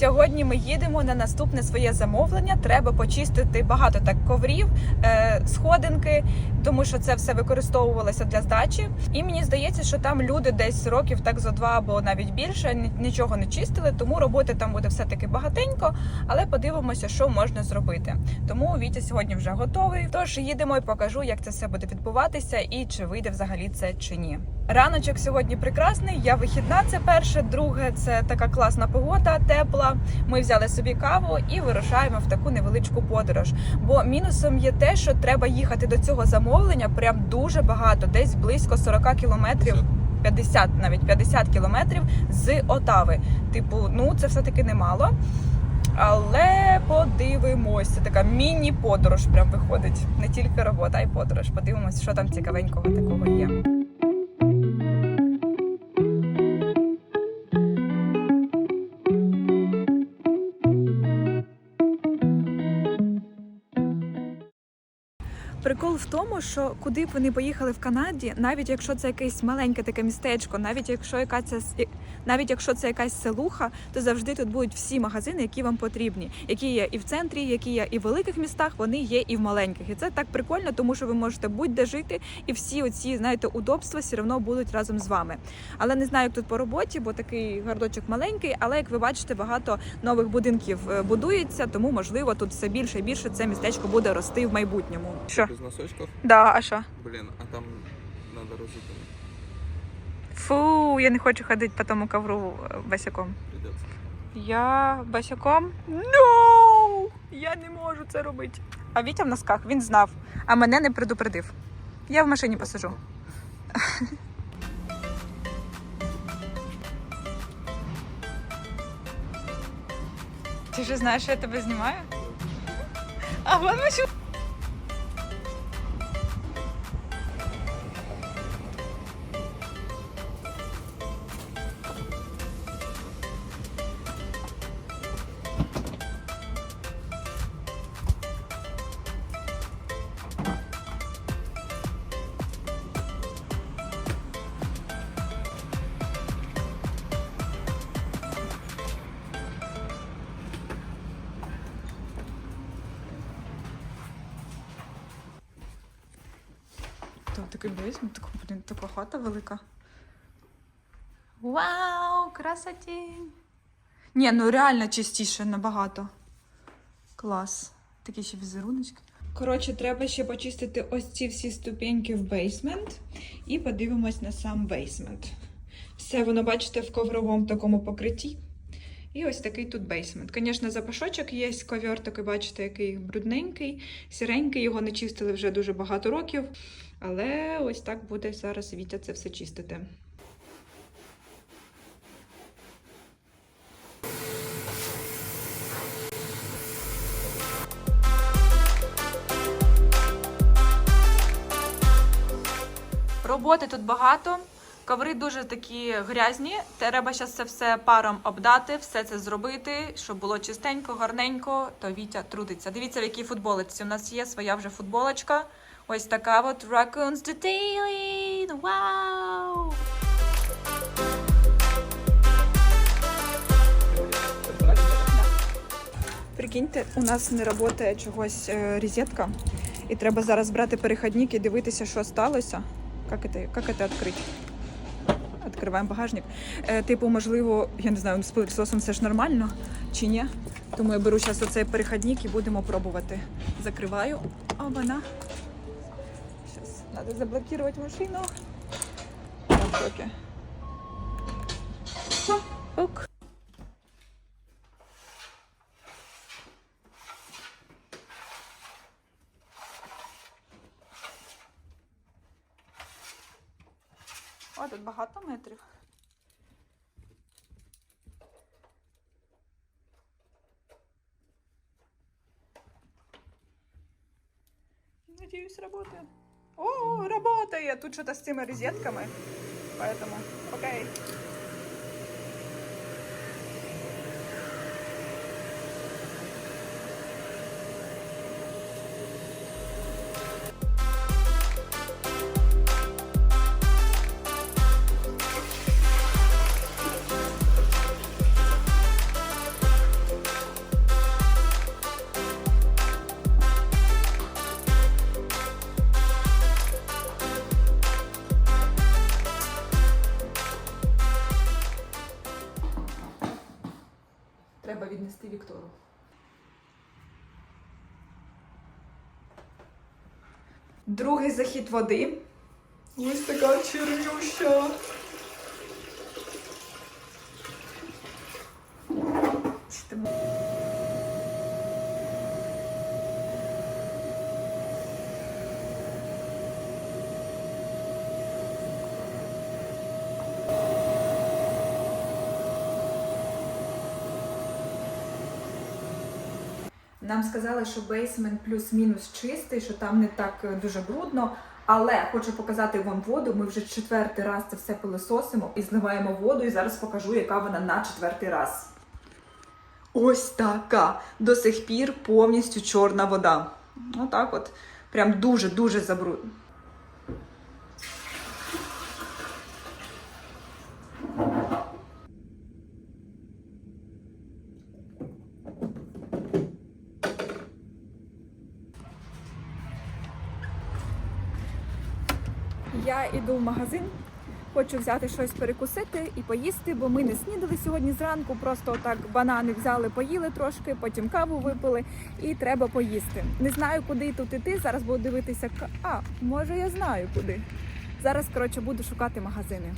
Сьогодні ми їдемо на наступне своє замовлення. Треба почистити багато так коврів, е, сходинки, тому що це все використовувалося для здачі. І мені здається, що там люди десь років так за два або навіть більше нічого не чистили, тому роботи там буде все таки багатенько. Але подивимося, що можна зробити. Тому Вітя сьогодні вже готовий. Тож їдемо і покажу, як це все буде відбуватися і чи вийде взагалі це чи ні. Раночок сьогодні прекрасний. Я вихідна. Це перше. Друге, це така класна погода, тепла. Ми взяли собі каву і вирушаємо в таку невеличку подорож. Бо мінусом є те, що треба їхати до цього замовлення прям дуже багато, десь близько 40 кілометрів. 50, навіть 50 кілометрів з Отави. Типу, ну це все таки немало. Але подивимось, це така міні-подорож прям виходить. Не тільки робота, а й подорож. Подивимось, що там цікавенького такого є. В тому, що куди б вони поїхали в Канаді, навіть якщо це якесь маленьке таке містечко, навіть якщо яка це навіть якщо це якась селуха, то завжди тут будуть всі магазини, які вам потрібні, які є і в центрі, які є і в великих містах, вони є і в маленьких. І це так прикольно, тому що ви можете будь-де жити, і всі оці знаєте удобства все одно будуть разом з вами. Але не знаю, як тут по роботі, бо такий городочок маленький. Але як ви бачите, багато нових будинків е, будується, тому можливо тут все більше і більше це містечко буде рости в майбутньому. Що? Без? Да, а що? Блин, а там надо розутым. Фу, я не хочу ходити по тому ковру е, босиком. Придется. Я босиком? No! Я не можу це робити. А Вітя в носках, він знав, а мене не предупредив. Я в машині посижу. Ти вже знаєш, що я тебе знімаю? А вон машина. Такий бейсмент, така, блін, така хата велика. Вау, красотень! Ні, ну реально чистіше набагато. Клас. Такі ще візеруночки. Коротше, треба ще почистити ось ці всі ступеньки в бейсмент і подивимось на сам бейсмент. Все воно, бачите, в ковровому такому покритті. І ось такий тут бейсмент. Звісно, запашочок є, ковер такий, бачите, який брудненький, сіренький, його не чистили вже дуже багато років. Але ось так буде зараз Вітя це все чистити. Роботи тут багато. Коври дуже такі грязні. Треба зараз це все паром обдати, все це зробити, щоб було чистенько, гарненько. То Вітя трудиться. Дивіться, в якій футболочці. У нас є своя вже футболочка. Ось така от Raccoons Detailing. Вау! Прикиньте, у нас не працює чогось е, розетка, і треба зараз брати перехідник і дивитися, що сталося. Як це, як це відкрити? Відкриваємо багажник. Е, типу, можливо, я не знаю, з пилососом все ж нормально чи ні. Тому я беру зараз оцей перехідник і будемо пробувати. Закриваю. А вона. Зараз треба заблокувати машину. Я в шокі. Ук. О, тут багато метрів. Надеюсь, работает. О, работает! Тут что-то с теми розетками. Поэтому, окей. Другий захід води. Ось така чернюща. Сказали, що бейсмент плюс-мінус чистий, що там не так е, дуже брудно. Але хочу показати вам воду. Ми вже четвертий раз це все пилососимо і зливаємо воду. І зараз покажу, яка вона на четвертий раз. Ось така. До сих пір повністю чорна вода. Отак от. Прям дуже-дуже забруднена. Я іду в магазин, хочу взяти щось перекусити і поїсти, бо ми не снідали сьогодні зранку. Просто так банани взяли, поїли трошки, потім каву випили і треба поїсти. Не знаю, куди тут іти. Зараз буду дивитися. А, може, я знаю куди. Зараз, коротше, буду шукати магазини.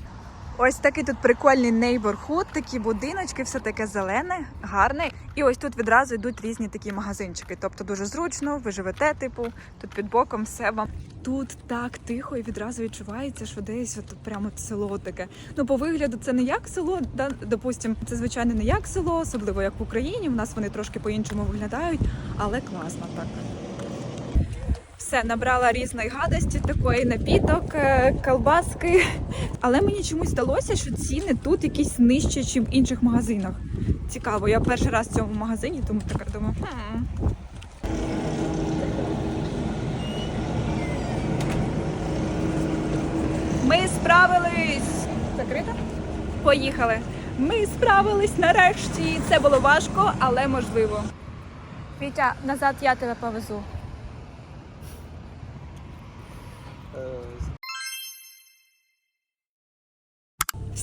Ось такий тут прикольний нейборхуд, такі будиночки, все таке зелене, гарне. І ось тут відразу йдуть різні такі магазинчики. Тобто дуже зручно, ви живете, типу, тут під боком все вам. Тут так тихо і відразу відчувається, що десь от прямо село таке. Ну, по вигляду це не як село, да, допустим, це звичайно не як село, особливо як в Україні. У нас вони трошки по-іншому виглядають, але класно так. Все, набрала різної гадості, такої напіток, е, колбаски. Але мені чомусь здалося, що ціни тут якісь нижчі, ніж в інших магазинах. Цікаво, я перший раз в цьому магазині, тому така думаю. Ми справились. Закрита? Поїхали. Ми справились нарешті. Це було важко, але можливо. Вітя, назад я тебе повезу.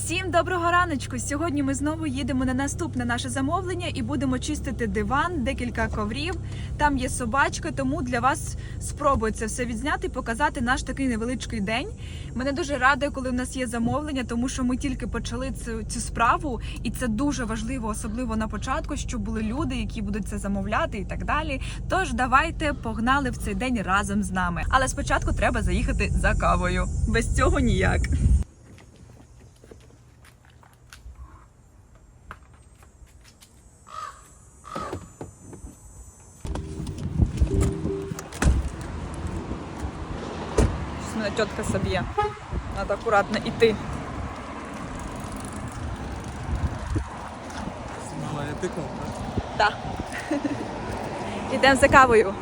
Всім доброго раночку! Сьогодні ми знову їдемо на наступне наше замовлення і будемо чистити диван, декілька коврів. Там є собачка, тому для вас спробую це все відзняти і показати наш такий невеличкий день. Мене дуже радує, коли в нас є замовлення, тому що ми тільки почали цю, цю справу, і це дуже важливо, особливо на початку, щоб були люди, які будуть це замовляти і так далі. Тож давайте погнали в цей день разом з нами. Але спочатку треба заїхати за кавою. Без цього ніяк. Щось собье. Надо. Треба акуратно йти. Знімає тикав, Да. Так. Йдемо за кавою.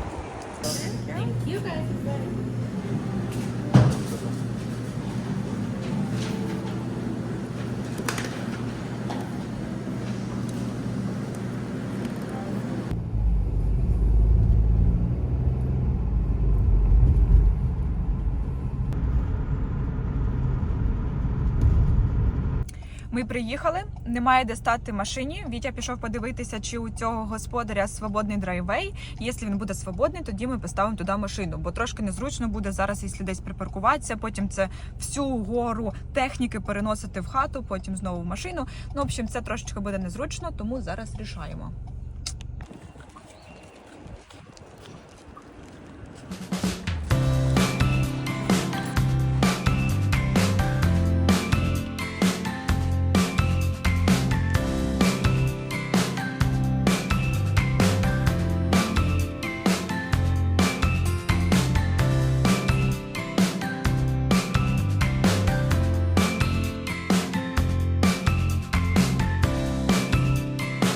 Ми приїхали, немає де стати машині. Вітя пішов подивитися, чи у цього господаря свободний драйвей. Якщо він буде свободний, тоді ми поставимо туди машину, бо трошки незручно буде зараз, якщо десь припаркуватися. Потім це всю гору техніки переносити в хату, потім знову в машину. Ну, в общем, це трошечки буде незручно, тому зараз рішаємо.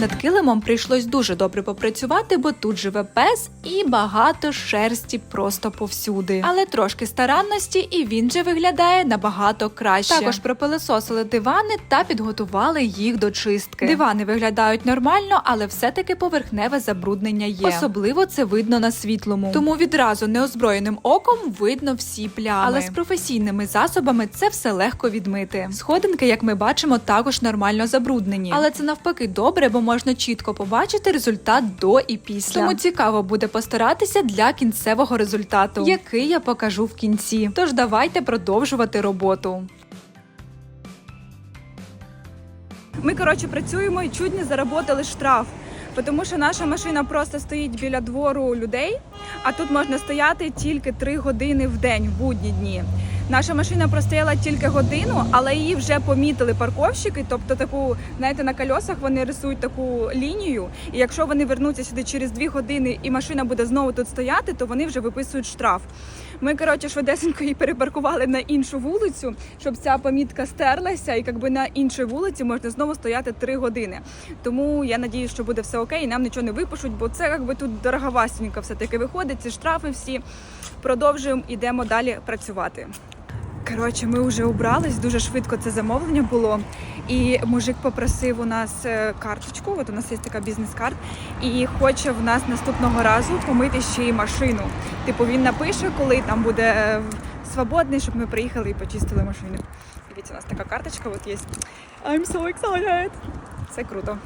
Над килимом прийшлось дуже добре попрацювати, бо тут живе пес і багато шерсті просто повсюди. Але трошки старанності, і він же виглядає набагато краще. Також пропилисосили дивани та підготували їх до чистки. Дивани виглядають нормально, але все-таки поверхневе забруднення є. Особливо це видно на світлому. Тому відразу неозброєним оком видно всі плями. Але з професійними засобами це все легко відмити. Сходинки, як ми бачимо, також нормально забруднені. Але це навпаки добре, бо можна чітко побачити результат до і після. Тому цікаво буде постаратися для кінцевого результату, який я покажу в кінці. Тож давайте продовжувати роботу. Ми коротше працюємо і чуть не заработали штраф. Тому що наша машина просто стоїть біля двору людей, а тут можна стояти тільки 3 години в день, в будні дні. Наша машина простояла тільки годину, але її вже помітили парковщики. Тобто, таку, знаєте, на кольосах вони рисують таку лінію. І якщо вони вернуться сюди через 2 години і машина буде знову тут стояти, то вони вже виписують штраф. Ми коротше швидесенько її перепаркували на іншу вулицю, щоб ця помітка стерлася, і якби на іншій вулиці можна знову стояти 3 години. Тому я надіюсь, що буде все окей, і нам нічого не випишуть, бо це якби тут дороговасенько все таки виходить. Ці штрафи всі продовжуємо, ідемо далі працювати. Коротше, ми вже убрались, дуже швидко це замовлення було. І мужик попросив у нас е, карточку. От у нас є така бізнес-карт, і хоче в нас наступного разу помити ще й машину. Типу він напише, коли там буде е, свободний, щоб ми приїхали і почистили машину. Дивіться, у нас така карточка, от є. I'm so excited! Це круто.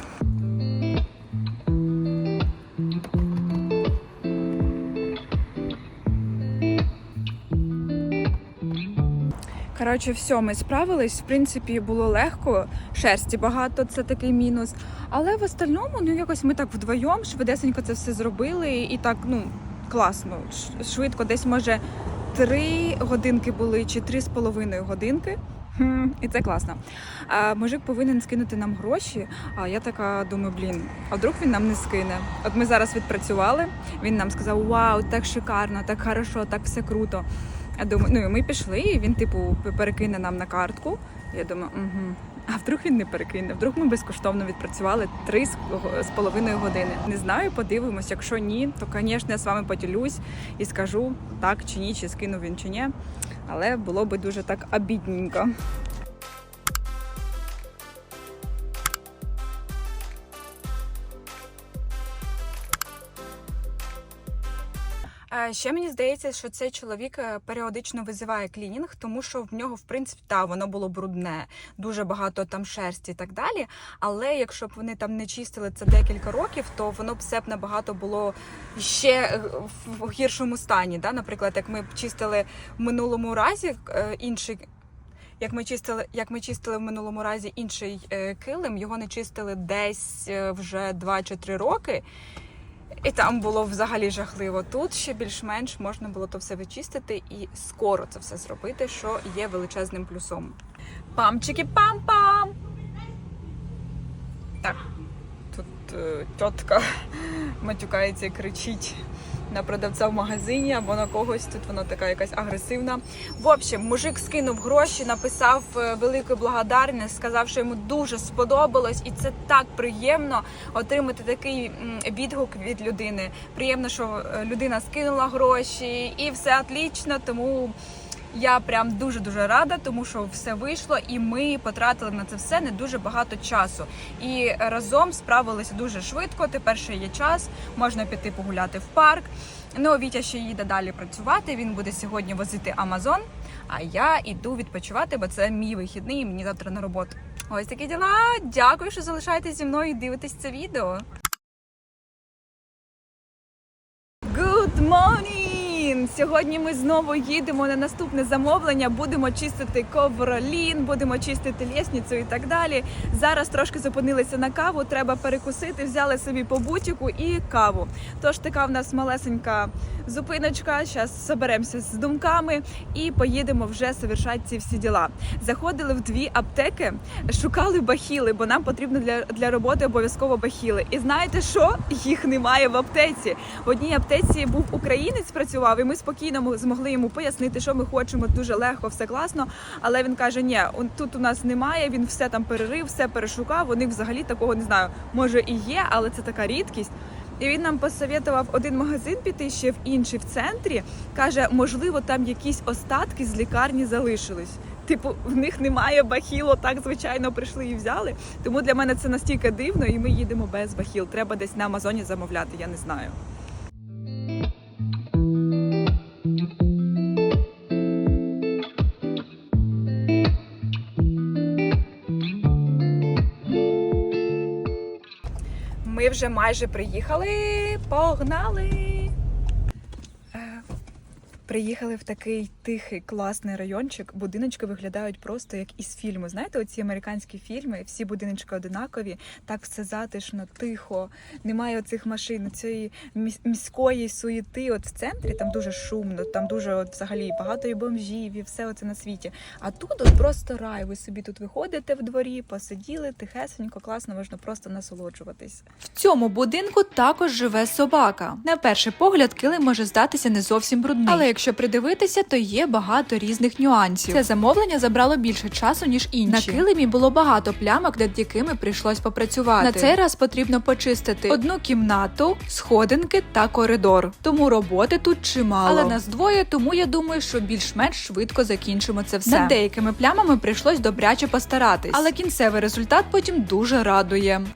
Коротше, все, ми справились. В принципі, було легко. Шерсті багато, це такий мінус. Але в остальному, ну якось ми так вдвоєм швидесенько це все зробили, і так, ну, класно. Швидко, десь може три годинки були чи три з половиною годинки. І це класно. А мужик повинен скинути нам гроші. А я така думаю, блін, а вдруг він нам не скине? От ми зараз відпрацювали. Він нам сказав: Вау, так шикарно, так хорошо, так все круто. Я думаю, ну і ми пішли, і він, типу, перекине нам на картку. Я думаю, угу. А вдруг він не перекине? Вдруг ми безкоштовно відпрацювали три з половиною години. Не знаю, подивимось. Якщо ні, то, звісно, я з вами поділюсь і скажу так чи ні, чи скинув він чи ні. Але було би дуже так обідненько. Ще мені здається, що цей чоловік періодично визиває клінінг, тому що в нього, в принципі, та воно було брудне, дуже багато там шерсті і так далі. Але якщо б вони там не чистили це декілька років, то воно б все б набагато було ще е, в гіршому стані. Да? Наприклад, як ми б чистили в минулому разі е, інший. Як ми чистили, як ми чистили в минулому разі інший е, килим, його не чистили десь вже 2 чи 3 роки. І там було взагалі жахливо. Тут ще більш-менш можна було то все вичистити і скоро це все зробити, що є величезним плюсом. Памчики пам-пам! Так, тут е, тітка матюкається і кричить на продавця в магазині або на когось. Тут вона така якась агресивна. В общем, мужик скинув гроші, написав е, велику благодарність, сказав, що йому дуже сподобалось, і це так приємно отримати такий відгук від людини. Приємно, що е, людина скинула гроші, і все отлично, тому. Я прям дуже дуже рада, тому що все вийшло, і ми потратили на це все не дуже багато часу. І разом справилися дуже швидко. Тепер ще є час, можна піти погуляти в парк. Ну, Вітя ще їде далі працювати. Він буде сьогодні возити Амазон. А я іду відпочивати, бо це мій вихідний, і мені завтра на роботу. Ось такі діла. Дякую, що залишаєтесь зі мною і дивитесь це відео. Good morning! Сьогодні ми знову їдемо на наступне замовлення. Будемо чистити ковролін, будемо чистити лісницю і так далі. Зараз трошки зупинилися на каву. Треба перекусити. Взяли собі по бутіку і каву. Тож така в нас малесенька зупиночка. Зараз соберемося з думками і поїдемо вже совершати ці всі діла. Заходили в дві аптеки, шукали бахіли, бо нам потрібно для, для роботи обов'язково бахіли. І знаєте що? Їх немає в аптеці. В одній аптеці був українець, працював, і ми спокійно змогли йому пояснити, що ми хочемо. Дуже легко, все класно. Але він каже: ні, тут у нас немає. Він все там перерив, все перешукав. Них взагалі такого не знаю. Може і є, але це така рідкість. І він нам посоветував один магазин піти ще в інший в центрі. каже, можливо, там якісь остатки з лікарні залишились. Типу, в них немає бахіло, так звичайно прийшли і взяли. Тому для мене це настільки дивно, і ми їдемо без бахіл. Треба десь на Амазоні замовляти, я не знаю. Вже майже приїхали. Погнали! Приїхали в такий тихий класний райончик. Будиночки виглядають просто як із фільму. Знаєте, оці американські фільми, всі будиночки одинакові, так все затишно, тихо, немає оцих машин, цієї міської суєти. От в центрі там дуже шумно, там дуже от взагалі багато і бомжів, і все оце на світі. А тут от просто рай. Ви собі тут виходите в дворі, посиділи тихесенько, класно, можна просто насолоджуватись. В цьому будинку також живе собака. На перший погляд, килим може здатися не зовсім брудний. Але якщо придивитися, то є багато різних нюансів. Це замовлення забрало більше часу ніж інші. На килимі було багато плямок, над якими прийшлось попрацювати. На цей раз потрібно почистити одну кімнату, сходинки та коридор. Тому роботи тут чимало. Але нас двоє, тому я думаю, що більш-менш швидко закінчимо це все. Над деякими плямами прийшлось добряче постаратись, але кінцевий результат потім дуже радує.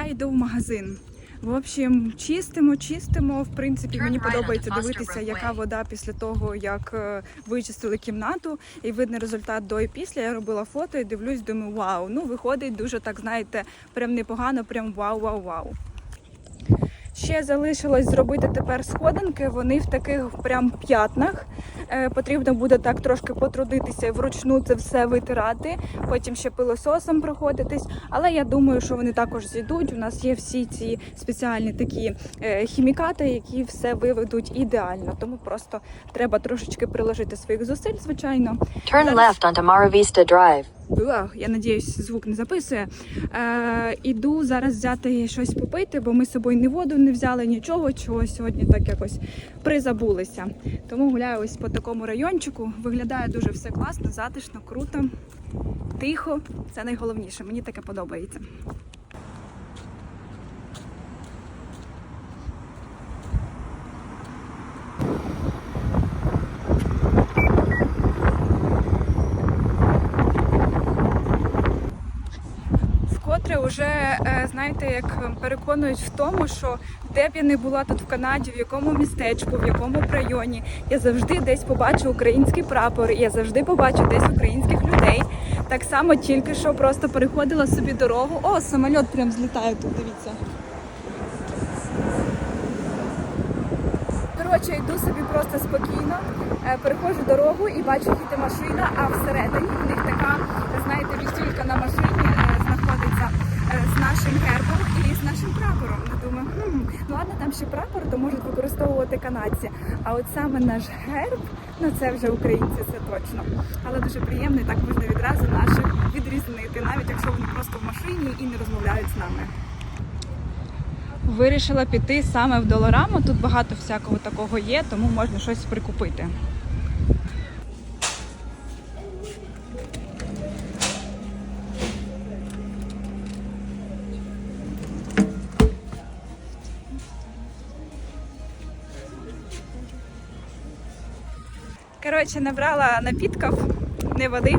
Я йду в магазин. В общем, чистимо, чистимо. В принципі, мені подобається дивитися, яка вода після того, як е, вичистили кімнату, і видно результат до і після. Я робила фото і дивлюсь, думаю, вау. Ну виходить дуже так, знаєте, прям непогано, прям вау, вау, вау. Ще залишилось зробити тепер сходинки. Вони в таких прям п'ятнах. Е, потрібно буде так трошки потрудитися вручну це все витирати. Потім ще пилососом проходитись. Але я думаю, що вони також зійдуть. У нас є всі ці спеціальні такі е, хімікати, які все виведуть ідеально. Тому просто треба трошечки приложити своїх зусиль, звичайно. Turn left onto Mara Vista Drive. Я надіюсь, звук не записує. Е, іду зараз взяти щось попити, бо ми з собою ні воду не взяли, нічого, чого сьогодні так якось призабулися. Тому гуляю ось по такому райончику. Виглядає дуже все класно, затишно, круто, тихо. Це найголовніше. Мені таке подобається. Е, знаєте, як переконують в тому, що де б я не була тут в Канаді, в якому містечку, в якому районі, я завжди десь побачу український прапор, я завжди побачу десь українських людей. Так само тільки що просто переходила собі дорогу. О, самоліт прям злітає тут. Дивіться. Коротше, йду собі просто спокійно, е, переходжу дорогу і бачу, їде машина, а всередині в них така, знаєте, вісюлька на машині е, знаходиться е, з нашим гербом і з нашим прапором. Я думаю, хм, ну ладно, там ще прапор, то можуть використовувати канадці. А от саме наш герб, ну це вже українці, це точно. Але дуже приємно, і так можна відразу наших відрізнити, навіть якщо вони просто в машині і не розмовляють з нами. Вирішила піти саме в Долораму. Тут багато всякого такого є, тому можна щось прикупити. Коротше, набрала напітків, не води.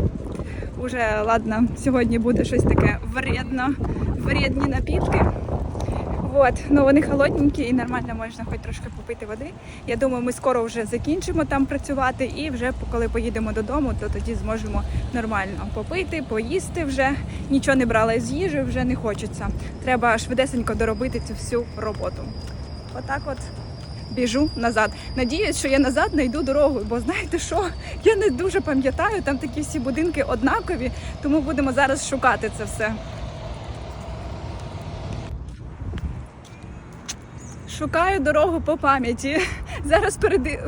Уже ладно, сьогодні буде щось таке вредно, вредні напітки. Вот, ну вони холодненькі і нормально можна хоч трошки попити води. Я думаю, ми скоро вже закінчимо там працювати, і вже коли поїдемо додому, то тоді зможемо нормально попити, поїсти вже. Нічого не брала з їжі, вже не хочеться. Треба швидесенько доробити цю всю роботу. Отак от біжу назад. Надіюсь, що я назад знайду дорогу, бо знаєте що? Я не дуже пам'ятаю, там такі всі будинки однакові, тому будемо зараз шукати це все. Шукаю дорогу по пам'яті. Зараз переди...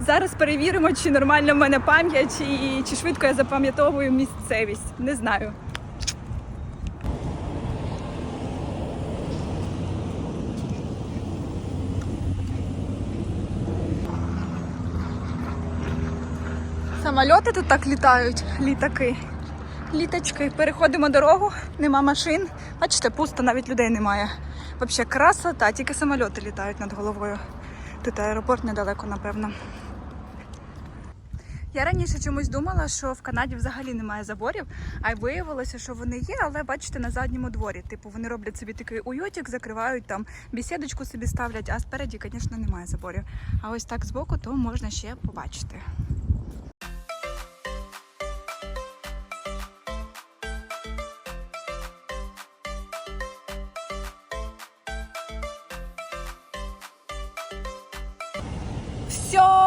зараз перевіримо, чи нормальна в мене пам'ять і чи швидко я запам'ятовую місцевість. Не знаю. Самольоти тут так літають, літаки. Літачки. Переходимо дорогу, нема машин. Бачите, пусто, навіть людей немає. Взагалі красота, тільки самольоти літають над головою. Тут аеропорт недалеко, напевно. Я раніше чомусь думала, що в Канаді взагалі немає заборів, а й виявилося, що вони є, але бачите, на задньому дворі. Типу вони роблять собі такий уютик, закривають там бесідочку собі ставлять, а спереді, звісно, немає заборів. А ось так збоку, то можна ще побачити.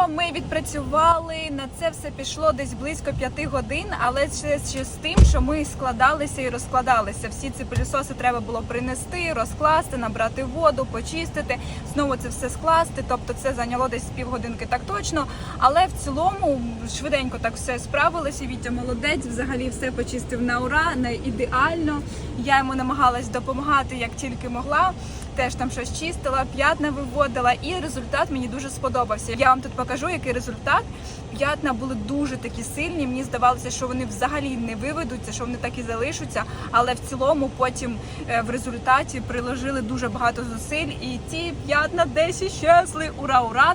Ми відпрацювали. На це все пішло десь близько п'яти годин, але ще, ще з тим, що ми складалися і розкладалися. Всі ці пилісоси треба було принести, розкласти, набрати воду, почистити, знову це все скласти. Тобто це зайняло десь півгодинки, так точно. Але в цілому швиденько так все справилося. Вітя молодець, взагалі все почистив на ура, не ідеально. Я йому намагалась допомагати як тільки могла теж там щось чистила, п'ятна виводила, і результат мені дуже сподобався. Я вам тут покажу, який результат. П'ятна були дуже такі сильні. Мені здавалося, що вони взагалі не виведуться, що вони так і залишаться. Але в цілому потім е, в результаті приложили дуже багато зусиль, і ті п'ятна десь щасли. Ура, ура!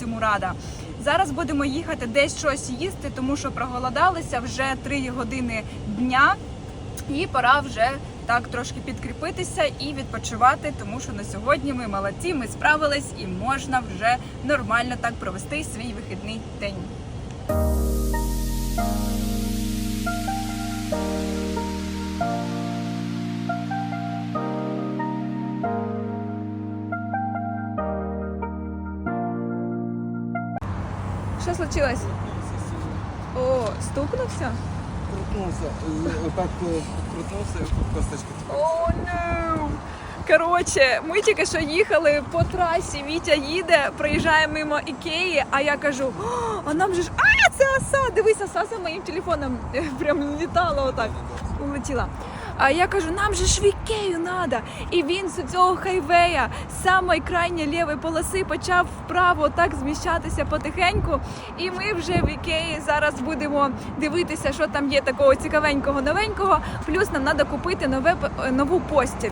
Цьому рада. Зараз будемо їхати десь щось їсти, тому що проголодалися вже 3 години дня, і пора вже так трошки підкріпитися і відпочивати, тому що на сьогодні ми молодці, ми справились і можна вже нормально так провести свій вихідний день. О, стукнувся? Крутнувся. Е, Отак е, крутнувся, і косточка. О, no! Коротше, ми тільки що їхали по трасі. Вітя їде, проїжджає мимо Ікеї, а я кажу: а нам же ж. А, це оса! Дивись, оса за моїм телефоном е, прям літала отак, улетіла. А я кажу, нам же ж в Ікею надо. І він з цього хайвея, з самої крайньої лівої полоси, почав вправо так зміщатися потихеньку. І ми вже в Ікеї зараз будемо дивитися, що там є такого цікавенького новенького. Плюс нам треба купити нове нову постіль.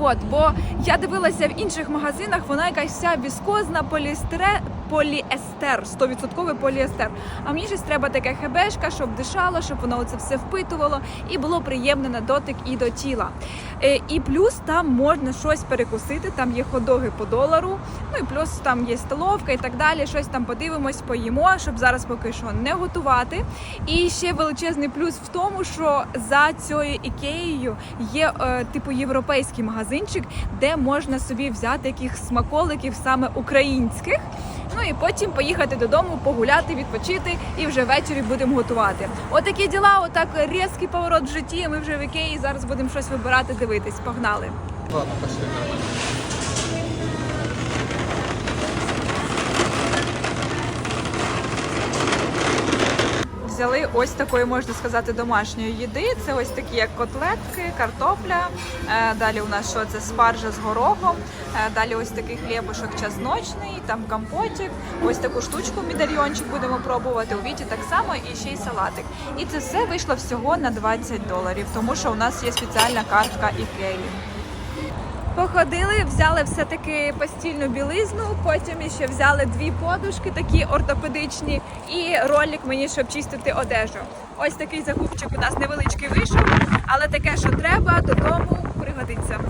От, бо я дивилася в інших магазинах, вона якась вся віскозна поліестре, поліестер, 100% поліестер. А мені щось треба таке хебешка, щоб дишало, щоб воно це все впитувало і було приємне на дотик і до тіла. Е, і плюс там можна щось перекусити, там є ходоги по долару, ну і плюс там є столовка і так далі. Щось там подивимось, поїмо, щоб зараз поки що не готувати. І ще величезний плюс в тому, що за цією ікеєю є е, типу європейський магазинчик, де можна собі взяти якихось смаколиків саме українських. Ну і потім поїхати додому, погуляти, відпочити і вже ввечері будемо готувати. Отакі діла, отак різкий поворот в житті. Ми вже в ікеї зараз будемо щось вибирати, дивитись. Погнали. Ладно, пошли. Взяли ось такої, можна сказати, домашньої їди. Це ось такі як котлетки, картопля. Е, Далі у нас що це спаржа з горохом. Е, Далі ось такий хлібушок часночний, там компотик. Ось таку штучку медальйончик будемо пробувати. У віті так само і ще й салатик. І це все вийшло всього на 20 доларів, тому що у нас є спеціальна картка Ікеї. Походили, взяли все-таки постільну білизну, потім ще взяли дві подушки, такі ортопедичні, і ролик мені, щоб чистити одежу. Ось такий закупчик у нас невеличкий вийшов, але таке, що треба, додому пригодиться.